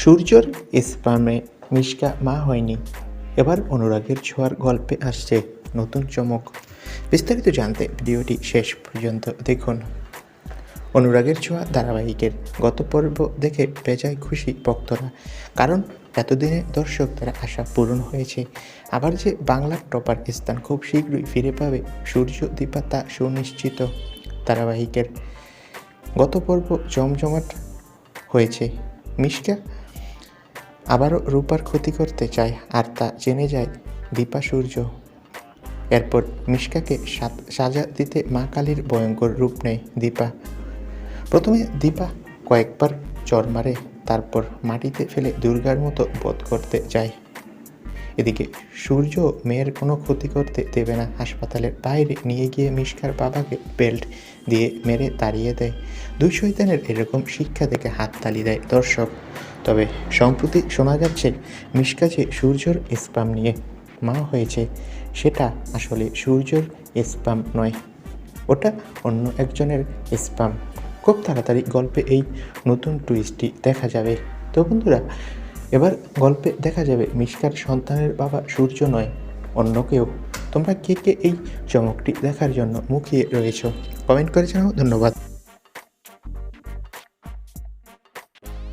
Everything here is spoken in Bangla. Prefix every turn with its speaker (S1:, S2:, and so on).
S1: সূর্যর স্পামে মিশকা মা হয়নি। এবার অনুরাগের ছোঁয়ার গল্পে আসছে নতুন চমক। বিস্তারিত জানতে ভিডিওটি শেষ পর্যন্ত দেখুন। অনুরাগের ছোঁয়া ধারাবাহিকের গত পর্ব দেখে বেজায় খুশি ভক্তরা, কারণ এতদিনে দর্শকদের আশা পূরণ হয়েছে। আবার যে বাংলার টপার স্থান খুব শীঘ্রই ফিরে পাবে সূর্য দীপা তা সুনিশ্চিত। ধারাবাহিকের গত পর্ব জমজমাট হয়েছে। মিশকা আবারও রূপার ক্ষতি করতে চায় আর তা জেনে যায় দীপা সূর্য। এরপর মিশকাকে সাজা দিতে মা কালীর ভয়ঙ্কর রূপ নেয় দীপা। প্রথমে দীপা কয়েকবার চর মারে, তারপর মাটিতে ফেলে দুর্গার মতো বধ করতে যায়। এদিকে সূর্য মেয়ের কোনো ক্ষতি করতে দেবে না হাসপাতালের বাইরে নিয়ে গিয়ে মিশকার বাবাকে বেল্ট দিয়ে মেরে তাড়িয়ে দেয়। দুই শৈতানের এরকম শিক্ষা দেখে হাততালি দেয় দর্শক। তবে সম্প্রতি শোনা যাচ্ছে মিশকা যে সূর্যর স্পাম নিয়ে মা হয়েছে, সেটা আসলে সূর্যর স্পাম নয়, ওটা অন্য একজনের স্পাম। খুব তাড়াতাড়ি গল্পে এই নতুন টুইস্টটি দেখা যাবে। তো বন্ধুরা এবার গল্পে দেখা যাবে মিশকার সন্তানের বাবা সূর্য নয়, অন্য কেউ। তোমরা কে কে এই চমকটি দেখার জন্য মুখিয়ে রয়েছ? কমেন্ট করে জানাও, ধন্যবাদ।